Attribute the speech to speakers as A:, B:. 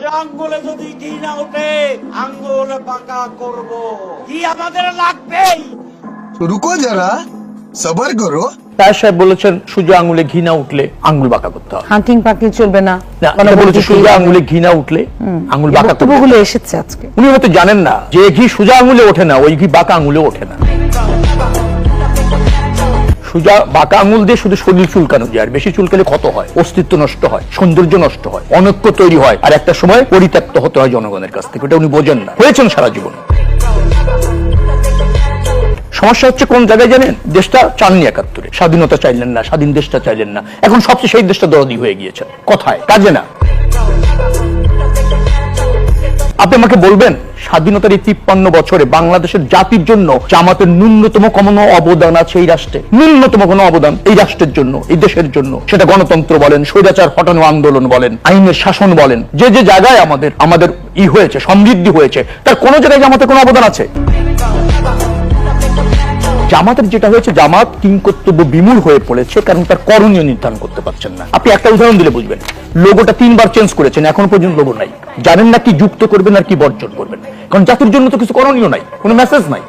A: সোজা আঙ্গুলে যদি ওঠে আঙ্গুল পাকা করব। কি আমাদের
B: রুকো যারা সবার করো।
C: তার সাহেব বলেছেন সুজা আঙুলে ঘি না উঠলে আঙ্গুল বাঁকা করতে হবে
D: হান্টিং চলবে না।
C: মানে বলেছে সুজা আঙুলে ঘি না উঠলে আঙ্গুল বাঁকা করতে হবে
D: এসেছে আজকে।
C: উনি হয়তো জানেন না যে ঘি সুজা আঙুলে ওঠে না ওই ঘি বাঁকা আঙুলে ওঠে না। সোজা বাঁকা আঙুল দিয়ে শুধু শরীর চুলকানো যায়, আর বেশি চুলকালে ক্ষত হয়, অস্তিত্ব নষ্ট হয়, সৌন্দর্য নষ্ট হয়, অনৈক্য তৈরি হয়, আর একটা সময় পরিত্যক্ত হতে হয় জনগণের কাছ থেকে ওটা উনি বোঝেন না। হয়েছেন সারা জীবন। সমস্যা হচ্ছে কোন জায়গায় জানেন? দেশটা চাননি একাত্তরে। স্বাধীনতা চাইলেন না, স্বাধীন দেশটা চাইলেন না। এখন সবচেয়ে সেই দেশটা দরদি হয়ে গিয়েছে। কথায়, কাজে না। আপনি আমাকে বলবেন, স্বাধীনতার এই তিপ্পান্ন বছরে বাংলাদেশের জাতির জন্য জামাতের ন্যূনতম কোনো অবদান আছে এই রাষ্ট্রে? ন্যূনতম কোনো অবদান এই রাষ্ট্রের জন্য, এই দেশের জন্য? সেটা গণতন্ত্র বলেন, স্বৈরাচার হটানো আন্দোলন বলেন, আইনের শাসন বলেন, যে যে জায়গায় আমাদের আমাদের ই হয়েছে, সমৃদ্ধি হয়েছে, তার কোনো জায়গায় জামাতের কোনো অবদান আছে? জামাতের যেটা হয়েছে, জামাত কিং কর্তব্য বিমূল হয়ে পড়েছে, কারণ তার করণীয় নির্ধারণ করতে পারছেন না। আপনি একটা উদাহরণ দিলে বুঝবেন। লোগোটা তিনবার চেঞ্জ করেছেন, এখন পর্যন্ত লোগো নাই। জানেন না কি যুক্ত করবেন আর কি বর্জন করবেন। কারণ জাতির জন্য তো কিছু করণীয় নাই, কোনো মেসেজ নাই।